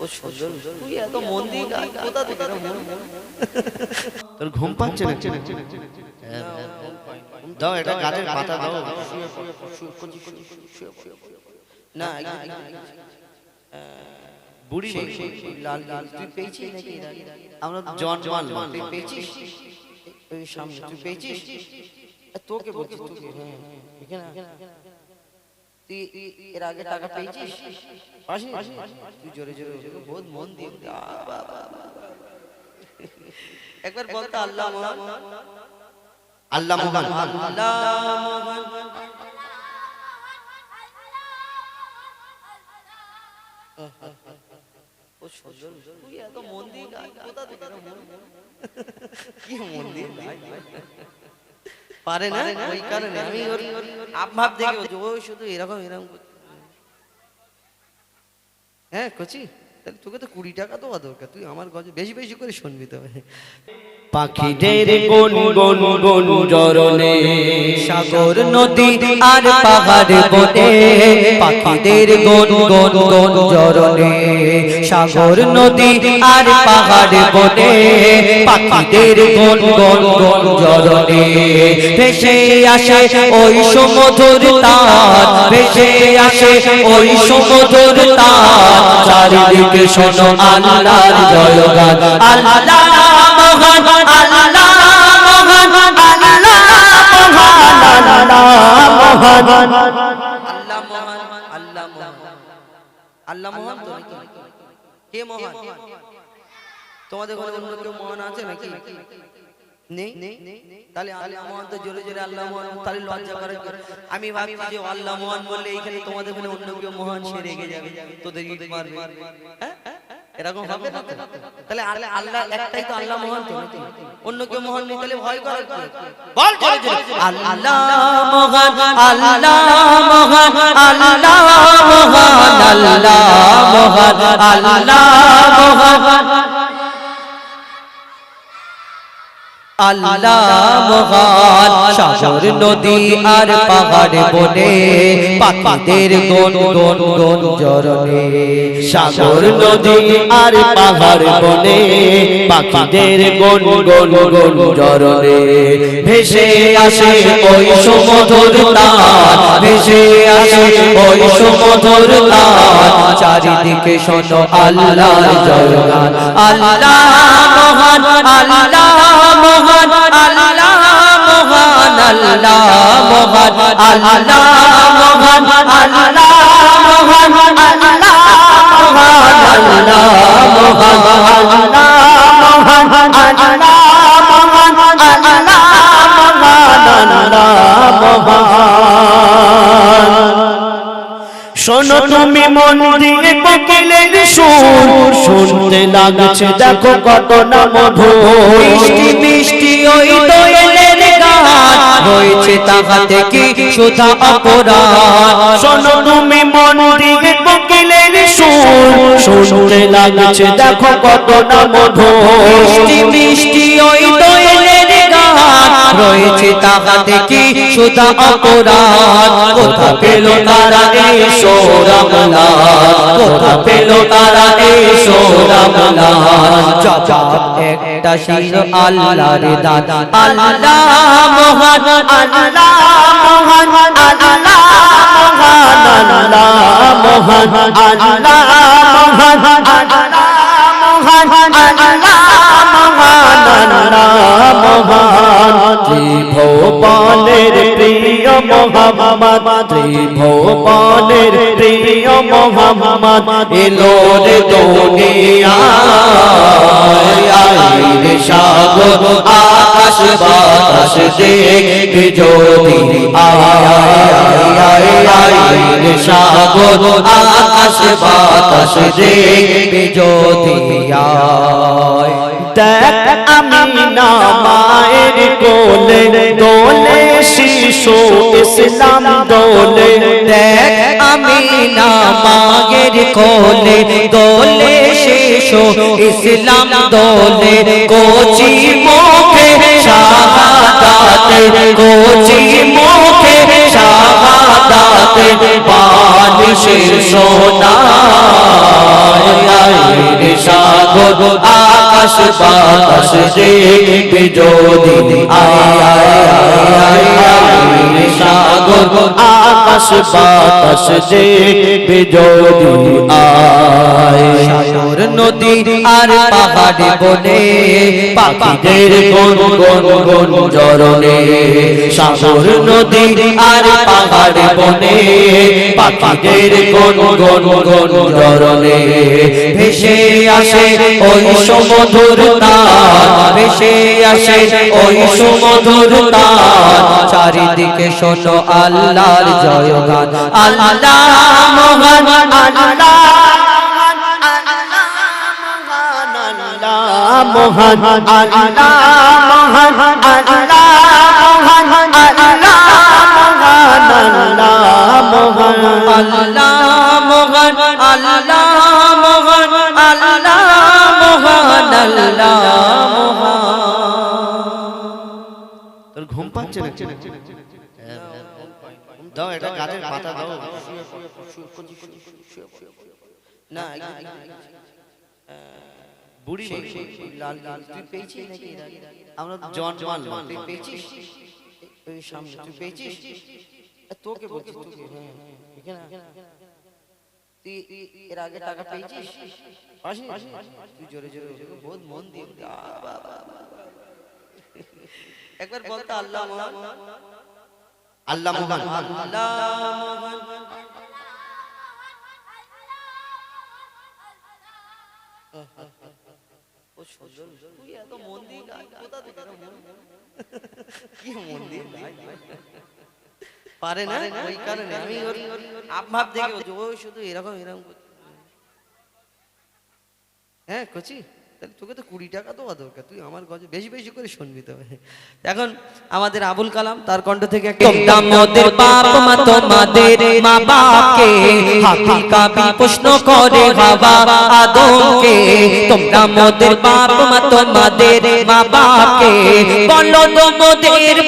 ও সুন্দর তুই এত মন দিয়ে গাই, কোথা থেকে মন তোর ঘুম পাচ্ছে না দাও এটা গাছের পাতা দাও। না বুড়ি লাল লাল। তুই পেয়েছিস নাকি আমরা জন মান তুই পেয়েছিস? ওই সামনে তুই পেয়েছিস? তোকে বলছি তোকে হ্যাঁ এখানে। তুই এর আগে টাকা পেয়েছিস পাসনি তুই জোরে জোরে বহুত মন দিয়ে। একবার বলতো আল্লাহ মহান আল্লাহ মহান আল্লাহ মহান ও সুন্দর তুই এত মন দিয়ে কোথা থেকে মন? কি মন দিয়ে? পারে না? ওই কারণে। আমি ওর দেখে বলছি ও শুধু এরকম এরকম। হ্যাঁ কচি তাহলে তোকে তো কুড়ি টাকা দেওয়া দরকার তুই আমার গজে বেশি বেশি করে শুনবি তবে। পাখিদের গুন গুন গুন জরনে সাগর নদী আর পাহাড় বনে পাখিদের গুন গুন গুন জরনে সাগর নদী আর পাহাড় বনে পাখিদের গুন গুন গুন জরনে ভেসে আসে ওই সমুদ্র তার ভেসে আসে ওই সমুদ্র তার। চারিদিকে শোনো আল্লাহর জয়গান আল্লাহ আল্লাহ মহান তো নাকি কে মহান তোমাদের ঘরে অন্য কেউ মহান আছে নাকি নেই তাহলে আল্লাহ মহান তো জোরে জোরে আল্লাহ মহান তাহলে লজ্জা করে আমি ভাবি যে আল্লাহ মহান বললে এইখানে তোমাদের ঘরে অন্য কেউ মহান সে রেগে যাবে তোদের মারবে হ্যাঁ? এরকম হবে। না তাহলে আল্লাহ একটাই তো আল্লাহ মহান তো অন্য কেউ মহান নেই তাহলে ভয় করার? বল আল্লাহ মহান আল্লাহ মহান আল্লাহ মহান আল্লাহ মহান আল্লাহ মহান। আল্লাহ সাগর, নদী আর পাহাড় বনে, পাখিদের সাগর, নদী আর পাহাড় বনে, পাখিদের গুন গুন গুন ভেসে আসে ওই সমুদ্র তার, ভেসে আসে ওই সমুদ্র তার। চারিদিকে শোনো আল্লাহ মহান, আল্লাহ মহান আল্লাহ মহান আল্লাহ মহান আল্লাহ মহান আল্লাহ মহান আল্লাহ মহান আল্লাহ মহান আল্লাহ মহান আল্লাহ শোনো তুমি মন দিয়ে কোকিলের সুর শুনতে লাগছে দেখো কত না মধু মিষ্টি মিষ্টি ওই দোয়েলের গান। রয়েছে তাহাতে কি সুধা অপরাধ। শোনো তুমি মন দিয়ে কোকিলের সুর শুনতে লাগছে দেখো কত না মিষ্টি মিষ্টি ওই রয়েছে তাহাতে কি সুধা অপরাধ? কোথা পেল তারা এসো রামলা কোথা পেল তারা এসো রামলা জবাব একটা শির আল্লাহর দান। আল্লাহ মহান আল্লাহ মহান আল্লাহ মহান আল্লাহ মহান আল্লাহ মহান আল্লাহ মহান, আল্লাহ মহান মহান ত্রিভুবনের প্রিয় মোহাম্মদ, ত্রিভুবনের প্রিয় মোহাম্মদ, এলো রে দুনিয়া আইরে সাগর, আকাশ বাতাস দেখে যদি আইরে সাগর, আকাশ বাতাস দেখে যদি আয়। দেখ আমি না মায়ের কোলে দোলে শিশু ইসলাম দোলে দেখ আমি না মায়ের কোলে দোলে শিশু ইসলাম দোলে কোচি মুখে শাহাদাতে কোচি মুখে শাহাদাতে বালিশের সোনা সাগর বাতাস দেখবে যদি আয় আয় আয় আয় সাগর আকাশ বাতাস দেখবে যদি আয়। নদী আর পাহাড়ে বনে পাখিদের গন গন গন জরনে সাগর, নদী আর পাহাড়ে বনে পাখিদের গন গন গন জরনে ভেসে আসে ওই সমধুর ভেসে আসে ওই সমধুর তার চারিদিকে শোনো আল্লাহর জয়গান। আল্লাহ মহান আল্লাহ মহান আল্লাহ মহান আল্লাহ মহান আল্লাহ মহান আল্লাহ মহান, আল্লাহ মোহন আল্লাহ মোহন আল্লাহ মোহন দাও এটা গাছের পাতা দাও না বুড়ি সেই সেই সেই লাল লাল তুই পেয়েছিস নাকি আমরা জন তুই পেয়েছিস ওই সামনে তুই পেয়েছিস তোকে বলছি তোকে হ্যাঁ এখানে তুই এর আগে টাকা পেয়েছিস তুই জোরে জোরে বহুত মন দিয়ে। একবার বলতো আল্লাহ মহান। আল্লাহ মহান। মহান। পারে না? ওই কারণে। আমি ওর আভাব দেখে ও শুধু এরকম এরকম করছে। হ্যাঁ কচি। তাহলে তোকে তো কুড়ি টাকা দেওয়া দরকার তুই আমার গজে বেশি বেশি করে শুনবি তবে। এখন আমাদের আবুল কালাম তার কণ্ঠ থেকে একটা বাপ মা তোমাদের মা বাপকে হাফি কাবি প্রশ্ন করে বাবা আদমকে। তোমরা মোদের বাপ মা তোমাদের মা বাপকে। বলো গো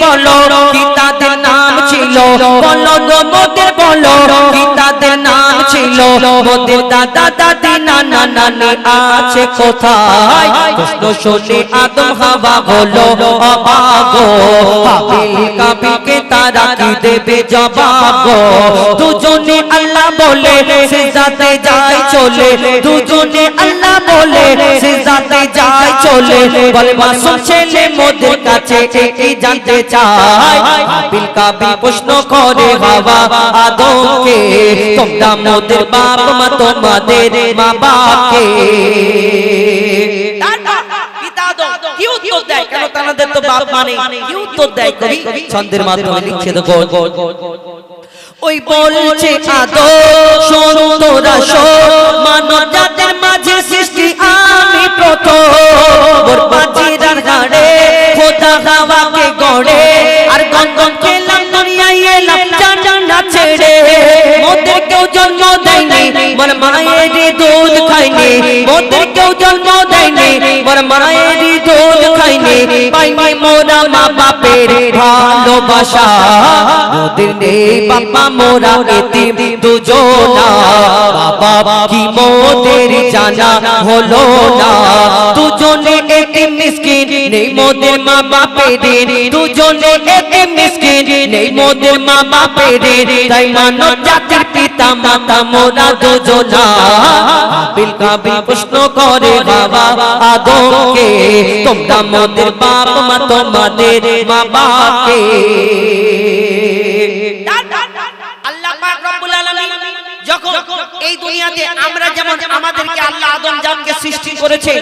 বলো কি তাদের নাম ছিল? বলো গো বলো কি তাদের নাম ছিল। দাদা দাদি নানা নানি আছে কোথায়? আদম হলো অবাগ তারা কি দেবে জবাব দুজনে আল্লাহ বলে সিজদাতে যায় চলে দুজনে আল্লাহ বলে সিজদাতে যায় চলে বলে মাসুম ছেলে মোদের কাছে কি জানতে চায় হাবিল কাবিল প্রশ্ন করে বাবা আদমকে তোমরা মোদের বাপ মা তোমাদের মা বাপকে কি উত্তর দেয় কেন তাদের তো বাপ মানে কি উত্তর দেয় কবি? ছন্দের মাধ্যমে ওই বলছে মাঝে সৃষ্টি আমি প্রথম। ওর গাড়ে খোদা হাওয়াকে গড়ে, আর খেলাম দুনিয়ায় এলাম ছেড়ে। মোদের কেউ জন্ম দেয়নি, মোর মায়ের দুধ খাইনি মোদের কেউ জন্ম দেয়নি, মোর মায়ের দুধ খাইনি পাইনি মোরা মা বাপের ভালোবাসা মোদের নেই বাবা মোরা এতিম দুজনা, বাবা কি মোদের জানা হলো না? দুজনে এতিম মিসকিন নেই মোদের মা বাপের দুজনে এতিম মিসকিন, নেই মোদের মা বাপের তাই মানব জাতির পিতা মাতা মোরা দুজনা। কাবিল কাবিল প্রশ্ন করে বাবা আদমকে, তোমরা মোদের বাপ মা তোমাদের মা বাপকে আল্লাহ পাক রব্বুল আলামিন এই দুনিয়াতে আমরা যেমন আমাদেরকে আল্লাহ আদম জাতকে সৃষ্টি করেছে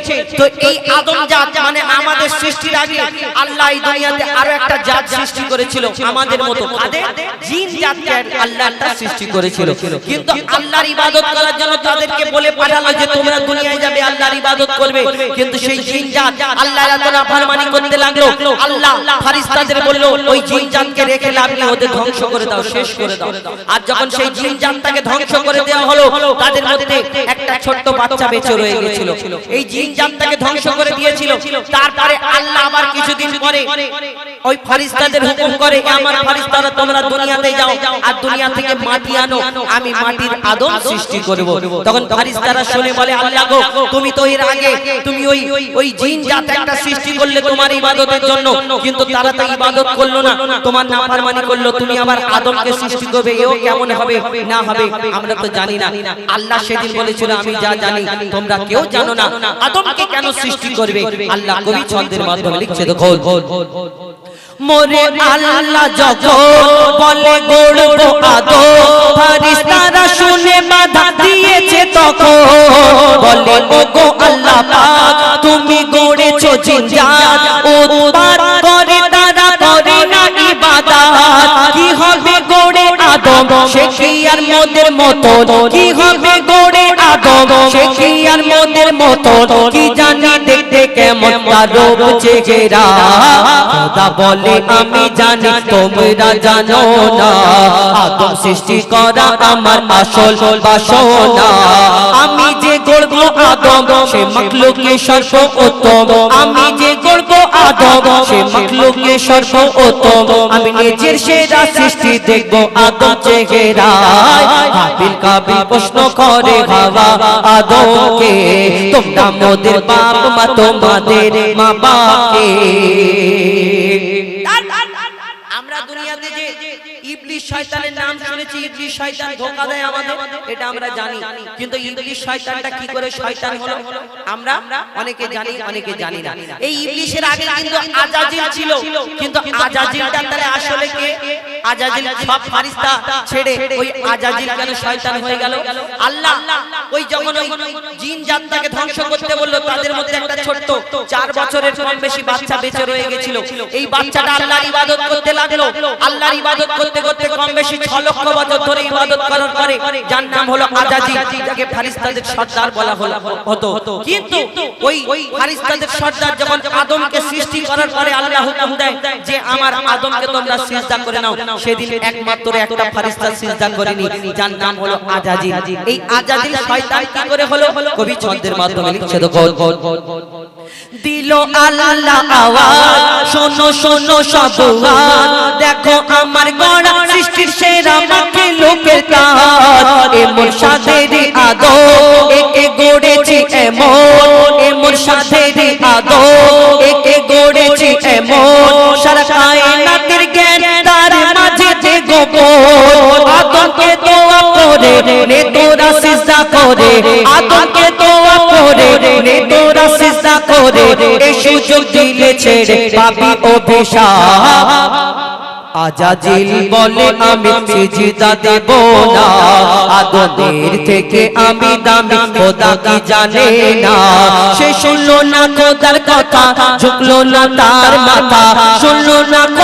তো এই আদম জাত মানে আমাদের সৃষ্টির আগে আল্লাহ এই দুনিয়াতে আরও একটা জাত সৃষ্টি করেছিল। আমাদের মতো কাদের জিন জাতকে আল্লাহ একটা সৃষ্টি করেছিল। কিন্তু আল্লাহর ইবাদত করার জন্য তাদেরকে বলে পাঠালো যে তোমরা দুনিয়ায় যাবে আল্লাহর ইবাদত করবে। কিন্তু সেই জিন জাত আল্লাহর এত নাফরমানি করতে লাগল। আল্লাহ ফারিস্তাদের বলল ওই জিন জাতকে রেখে লাভ নেই ওদের ধ্বংস করে দাও শেষ করে দাও আর যখন সেই জিন জাতটাকে ধ্বংস করে দেওয়া হলো তাদের মধ্যে একটা ছোট্ট বাচ্চা বেঁচে রয়ে গেছিল। এই জিন জাতটাকে ধ্বংস করে দিয়েছিল। তারপরে আল্লাহ আবার কিছুদিন পরে ওই ফারিস্তাদের হুকুম করে আমার ফারিস্তারা, তোমরা দুনিয়াতে যাও আর দুনিয়া থেকে মাটি আনো। আমি মাটির আদম সৃষ্টি করব। তখন ফারিস্তারা শুনে বলে, আল্লাহ গো, তুমি তো এর আগে, তুমি ওই ওই জিন জাত একটা সৃষ্টি করলে তোমার ইবাদতের জন্য। কিন্তু তারা তো ইবাদত করল না। তোমার নাফরমানি করল। তুমি আবার আদমকে সৃষ্টি করবে। এও কেমন হবে? না হবে? আমরা তো জানি না। আল্লাহ সেদিন বলেছিল, আমি যা জানি, তোমরা কেউ জানো না। আদমকে কেন সৃষ্টি করবে? আল্লাহ কবি ছন্দের মাধ্যমে লিখছে, দেখো, মোরে আল্লাহ যখন বলে, গড়বো আদো ফারিস্তারা শুনে বাধা দিয়েছে তখন বলে ও গো আল্লাহ পাক, তুমি গড়েছো জিনজাত উৎপাত করে তারা করে না ইবাদত। কি হবে গড়ে আদম সে কি আর মোদের মতো কি আদম মতো কি জানি দেখতে কেমন বলে, আমি জানি তোমরা জানো না। আদম সৃষ্টি করা আমার আসল বাসনা। আমি যে গর্ব আদম, সে মখলুকে সর্ব উত্তম আমি যে গর্ব আদম সে মখলুকে সর্ব উত্তম। আমি নিজের সেরা সৃষ্টি দেখব আদম চেহারায়। হাবিল কাবিল প্রশ্ন করে বাবা আদমকে তোমরা মোদের বাপ মা তোমাদের মা বাপকে। আমরা দুনিয়াতে যে ইবলিশ শয়তানের নাম শুনেছি ইবলিশ শয়তান ধোঁকা দেয় আমাদের এটা আমরা জানি। কিন্তু ইবলিশ শয়তানটা কি করে শয়তান হলো? আমরা অনেকে জানি অনেকে জানি না। এই ইবলিশের আগে কিন্তু আজাজিল ছিল। কিন্তু আজাজিলটা তাহলে আসলে কে আজাজিল সব ফারিস্তা ছেড়ে ওই আজাজিল কেন শয়তান হয়ে গেল। আল্লাহ ওই যখন ওই জিন জাতটাকে ধ্বংস করতে বলল তাদের মধ্যে একটা ছোট্ট চার বছরের কম বেশি বাচ্চা বেঁচে রয়ে গেছিল এই বাচ্চাটা আল্লাহর ইবাদত করতে লাগল আল্লাহর ইবাদত করতে করতে কম বেশি ছ লক্ষ বছর ধরে ইবাদত করার পরে যার নাম হলো আজাজি, যাকে ফারিস্তাদের সর্দার বলা হলো, হতো। কিন্তু ওই ফারিস্তাদের সর্দার যখন আদমকে সৃষ্টি করার পরে আল্লাহ হুকুম দেয় যে, আমার আদমকে তোমরা সিজদা করে নাও। সেদিন একমাত্র একটা ফারিস্তা সিজদা করেনি, যার নাম হলো আজাজি। এই আজাজিল শয়তান কি করে হলো? কবি ছন্দের মাধ্যমে লিখছে দেখো দিল আল্লাহ আওয়াজ। শোনো শোনো সব দেখো আমার গড়া সৃষ্টির সেরা মাকে লোকের কাজ। এ মোর সাথেরই আদো একে গড়েছি এমন। এ মোর সাথেরই আদো একে গড়েছি এমন। সারা কায়নাতের জ্ঞান তার মাঝে যে গোপন। আদমকে দোয়া করে, নে তোরা সিজদা করে। আদমকে দোয়া করে, নে তোরা সিজদা করে এই সুযোগ দিলে ছেড়ে পাবি অভিশাপ। আজাজিল বলে, আমি সিজদা দেব না। আদনের থেকে আমি দামি, খোদা কি জানে না? সে শুনলো না খোদার কথা, ঝুঁকলো না তার মাথা। না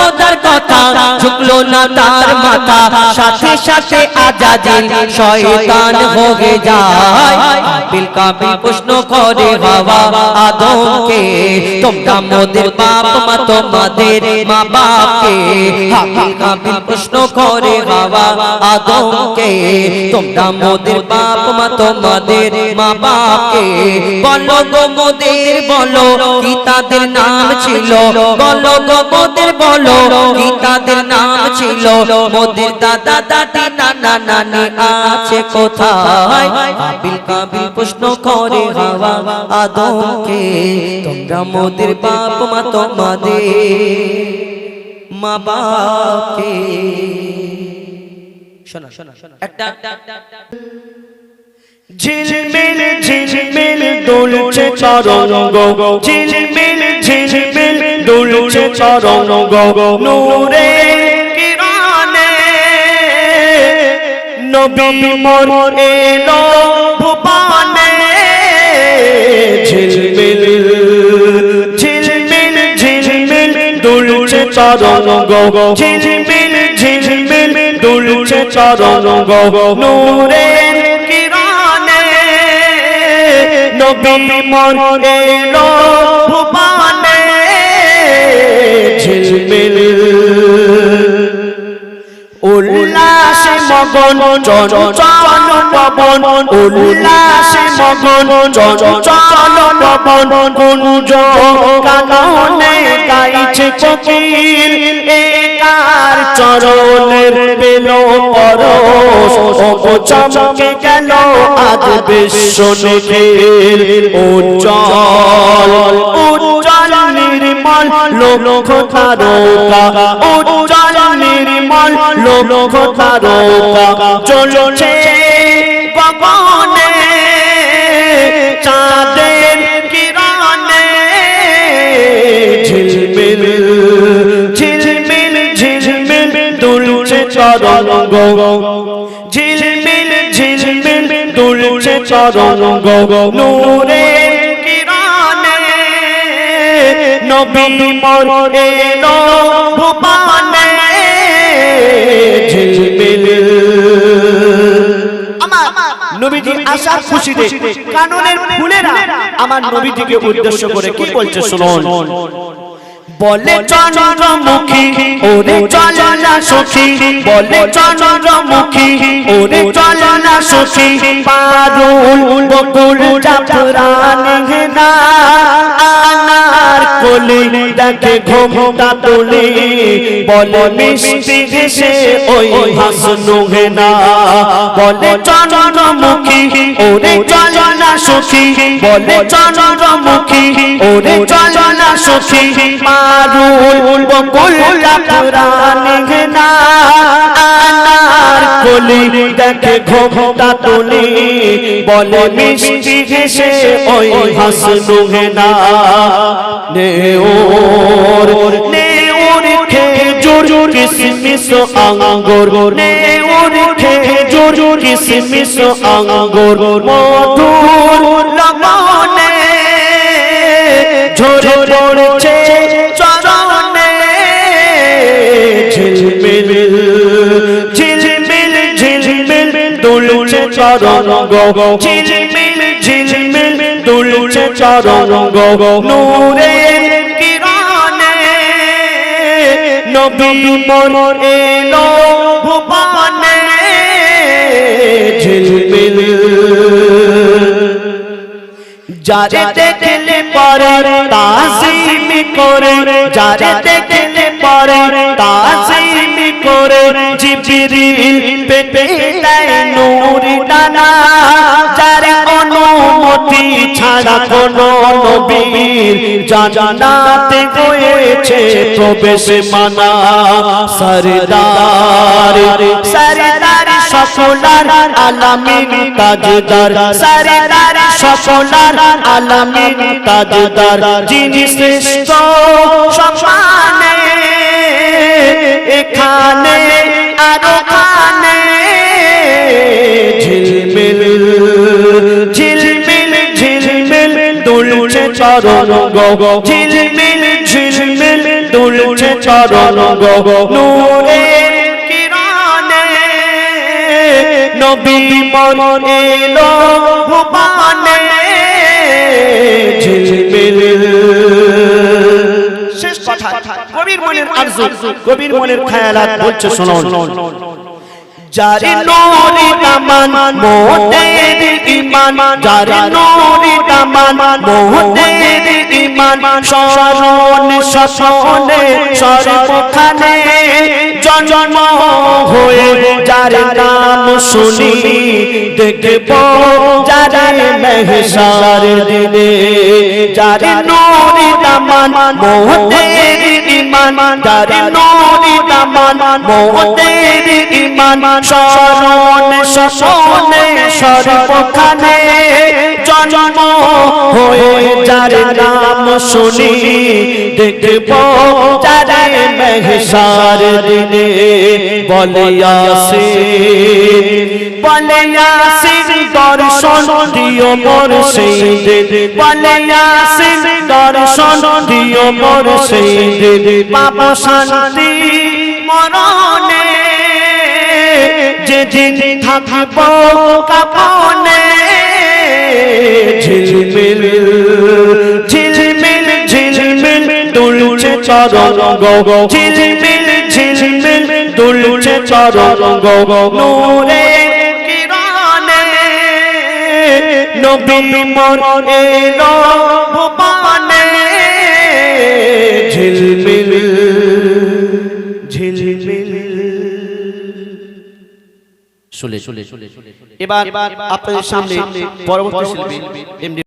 খোদার কথা, ঝুঁকলো না তার মাথা। সাথে সাথে আজাজিল শয়তান হয়ে যায়। বিল কাবিল প্রশ্ন করে, বাবা, আদমকে, তোমরা মোদের বাপ, মা তোমাদের মা বাপকে হাবিল কাবিল প্রশ্ন করে, বাবা, আদমকে, তোমরা মোদের বাপ, মা তোমাদের মা বাপকে বলো গো মোদের, বলো, কি তাদের নাম ছিল? বলো গো মোদের, বলো কি নাম ছিল। মোদের দাদা, দাদি, নানা, নানি আছে কোথায়? প্রশ্ন করে হাওয়া আদমকে, তোমরা মোদের বাপ মা, তোমাদের মা বাপকে শোনা শোনা শোনা, একটা ঝিলমিল ঝিলমিল, দুলছে চরঙ্গ ঝিলমিল ঝিলমিল দুলছে চরঙ্গ নূরে কিরণে। নবী মোর এলো ভুবনে। ঝিলমিল ঝিলমিল ঝিলমিল, দুলছে চরঙ্গ ঝিলমিল ঝিলমিল, দুলছে চরঙ্গ নূরে কিরণে। নবী মোর এলো ভুবনে। ঝিলমিল উল্লাসে মগন চঞ্চল পবন। উল্লাসে মগন চঞ্চল পবন। কুঞ্জ কাননে গাইছে কোকিল একার চরণের পেল পরশ। ও চমকে গেল আজ বিশ্ব নিখিল। উজ্জ্বল নির্মল লোক তারকা, উজ্জ্বল নির্মল লোক তারকা চলছে গগনে, চাঁদের কিরণে। ঝিলমিল ঝিলমিল ঝিলমিল দুলছে চরঙ্গ ঝিলমিল ঝিলমিল দুলছে চরঙ্গ নূরে নবী মোর এলো ভুবনে ঝিলমিল। আমার নবীজি আসার খুশিতে কাননের ফুলেরা আমার নবীজিকে উদ্দেশ্য করে কি বলছে শুনুন। বলে চন্দ্রমুখী ওরে চলনা সখী বলে চন্দ্রমুখী ওরে চলনা সখী পারুল বকুল জাফরান না আনার কোলে দেখে ঘোমটা তোলে বলে মিষ্টি হেসে ওই হাসনু না বলে চন্দ্রমুখী ওরে চলনা সখী, বলে চন্দ্রমুখী, ওরে চলনা সখী পারুল বকুল জাফরান না কোলে দেখে ঘোমটা তোলে, বলে মিষ্টি হেসে ওই হাসনু না নে ওর নে ওর খেজুর কিসমিস আঙ্গুর নে ওর খেজুর কিসমিস আঙ্গুর, মধুর লবণে ঝরে পড়ছে চরণে। ঝিলমিল ঝিলমিল ঝিলমিল দুলছে চরণ গো ঝিলমিল ঝিলমিল দুলছে চরণ গো নূরে কিরণে নবী মন এলো ভুবনে ঝিলমিল। যারে দেখলে পরে তাজিম করে, যারে দেখলে পরে তাজিম করে, জিবরিল পেটে দেয় নূর দানা যারে অনুমতি ছাড়া কোনো নবীর জানাতে হয়েছে প্রবেশ মানা। সরদার সরদার সকলার আলামিন তাজদার। সরদার সকলার আলামিন তাজদার। যিনি শ্রেষ্ঠ সম্মানে এখানে আর দুলছে চরণ গো। ঝিলমিল ঝিলমিল দুলছে চরণ নূরে কিরণে নবী মন এলো ভুবনে। ঝিলমিল। শেষ কথা কবির মনের আরজু কবির মনের খেয়ালাত বলছে শুনুন। যারে নোরি দামান মোদের ইমান যারে নোরি দামান মোদের ইমান শরণ শশনে সর্বখানে জন্ম হয়ে যার নাম শুনি দেখব যারে মেহসার দিনে যারে নোরি দামান মোদের ইমান তার নোরি দামান মোদের ইমান শরণ শশনে সর্বখানে জন্ম হয়ে যার নাম শুনি, দেখব যারে মেহসার দিনে বলে আসে। বলে আসে দর্শন দিও মোর সেই দিন। বলে আসে দর্শন দিও মোর সেই পাপ শান্তি মরণে যেদিন থাকব কাপনে ঝিলমিল দুলছে চরণ গো ঝিলমিল ঝিলমিল দুলছে চরঙ্গ। নূরে কিরণে নবী মোর এলো ভুবনে। ঝিলমিল ঝিলমিল। শুলে শুলে শুলে এবার আপনাদের সামনে পরবর্তী শিল্পী